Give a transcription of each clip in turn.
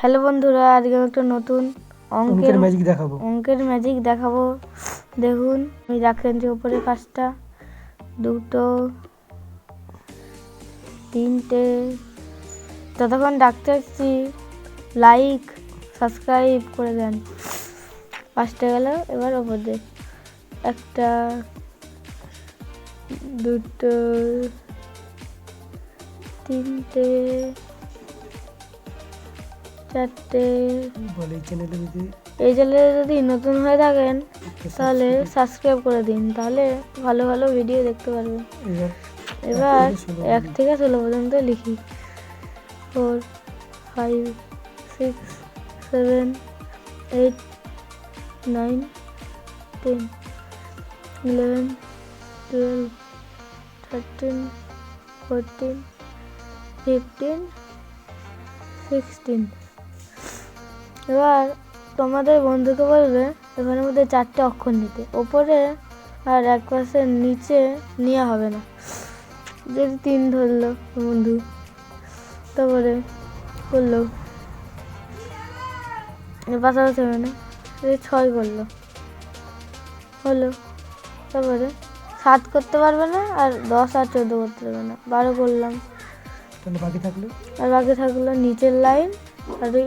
Hello বন্ধুরা আজকে আমি একটা নতুন অঙ্কের অঙ্কের ম্যাজিক দেখাবো। অঙ্কের ম্যাজিক দেখাবো। দেখুন আমি রাখেন যে উপরে পাঁচটা। দুটো তিনটে। ততক্ষণ ডাকতে হচ্ছি লাইক সাবস্ক্রাইব করে দেন। পাঁচটা গেল এবার ওপর। দিয়ে একটা দুটো তিনটে চারটে। বলে এই চ্যানেলে যদি? এই চ্যানেলে যদি নতুন হয়ে থাকেন তাহলে সাবস্ক্রাইব করে দিন তাহলে ভালো ভালো ভিডিও দেখতে পারবেন। এবার এবার এক থেকে ষোলো পর্যন্ত। লিখি। Four five six seven eight nine ten eleven twelve thirteen fourteen fifteen sixteen এবার তোমাদের বন্ধুকে বলবে এখানের মধ্যে চারটে অক্ষর নিতে। ওপরে আর এক পাশের নিচে নেওয়া হবে না। যদি তিন ধরলো বন্ধু তারপরে করল পাশাপাশি হবে না। ছয় করল হলো তারপরে সাত করতে পারবে না আর দশ আর চোদ্দ করতে পারবে না। বারো করলাম। বাকি থাকল? আর বাকি থাকল নিচের লাইন আর ওই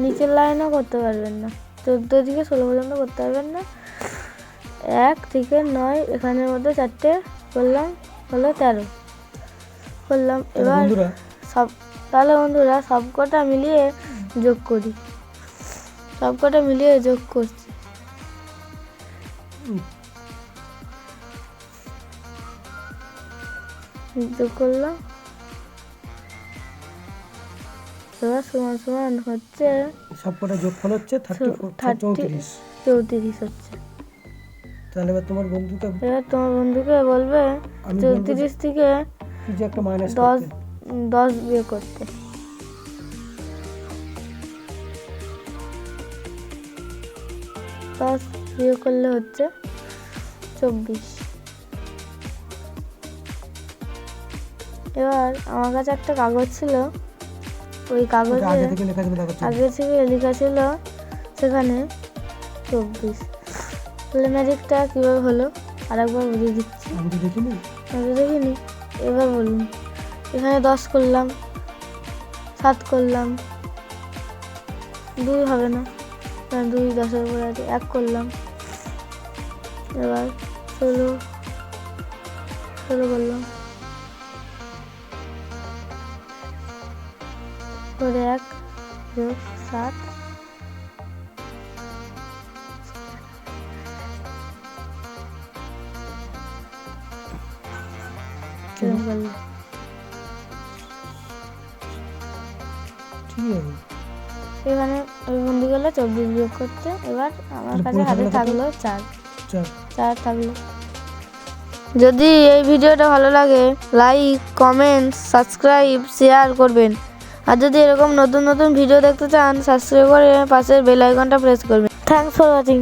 নিচের লাইনও করতে পারবেন না। চোদ্দ থেকে ষোলো পর্যন্ত করতে পারবেন না। এক থেকে নয় এখানের মধ্যে চারটে করলাম হলো তেরো। করলাম। এবার সব তাহলে বন্ধুরা সব কটা মিলিয়ে যোগ করি। সব কটা মিলিয়ে যোগ করছি। যোগ করলাম। এবার সমান সমান হচ্ছে সব কটা যোগফল হচ্ছে থার্টি চৌত্রিশ চৌত্রিশ হচ্ছে। তাহলে এবার তোমার বন্ধুকে এবার তোমার বন্ধুকে বলবে চৌত্রিশ থেকে কিছু একটা মাইনাস দশ দশ বিয়ে করতে। দশ বিয়ে করলে হচ্ছে চব্বিশ। এবার আমার কাছে একটা কাগজ ছিল। ওই কাগজে আগে থেকে লেখা ছিল আগে থেকে লেখা ছিল সেখানে চব্বিশ। তাহলে ম্যাজিকটা কীভাবে হলো? আরেকবার বুঝিয়ে দিচ্ছি। আমি তো দেখিনি। আমি তো দেখিনি। এবার বলুন। এখানে দশ করলাম সাত করলাম দুই হবে না। কারণ দুই দশের উপরে আছে এক করলাম। এবার ষোলো ষোলো করলাম। করে এক যোগ সাত এখানে বন্দি করলে চব্বিশ বিয়োগ করতে এবার আমার কাছে হাতে থাকল চার। চার। থাকল। যদি এই ভিডিওটা ভালো লাগে লাইক কমেন্ট সাবস্ক্রাইব শেয়ার করবেন। আর যদি এরকম নতুন নতুন ভিডিও দেখতে চান সাবস্ক্রাইব করে পাশের বেল আইকনটা প্রেস করবেন। Thanks for watching